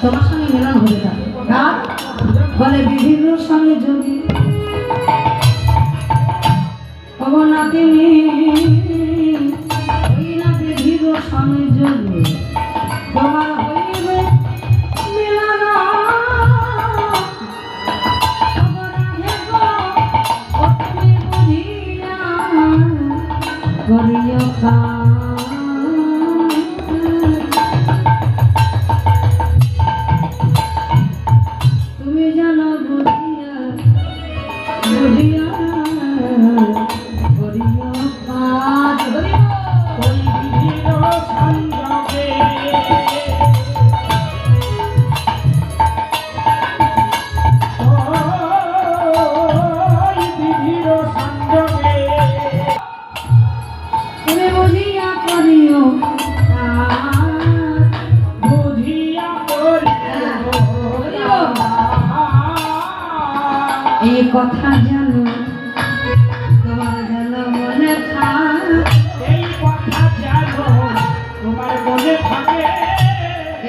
তোমার সঙ্গে মিলন হয়ে যাবে কার? বলে বিভিন্ন সঙ্গে যোগী অবনাতিনী yeah এই কথা জানো তোমার জানো মনে থাক। এই কথা জানো তোমার মনে থাকে।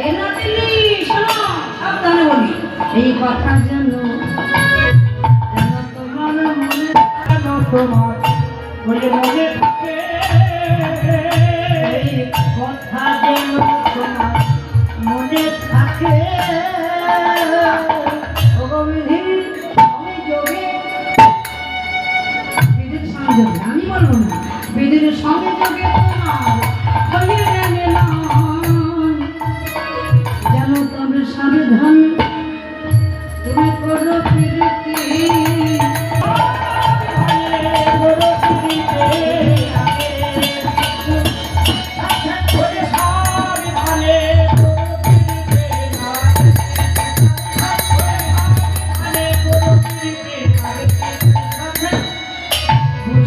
এ নাতিনি শোনো সাবধানে বলি। এই কথা জানো জানো তোমার মনে তোমার মনে থাকে। এই কথা জানো তোমার মনে থাকে। যাবে আমি বলব না। বেদের সঙ্গে যোগে যেন তবে সাবধান তুমি করো প্রীতি।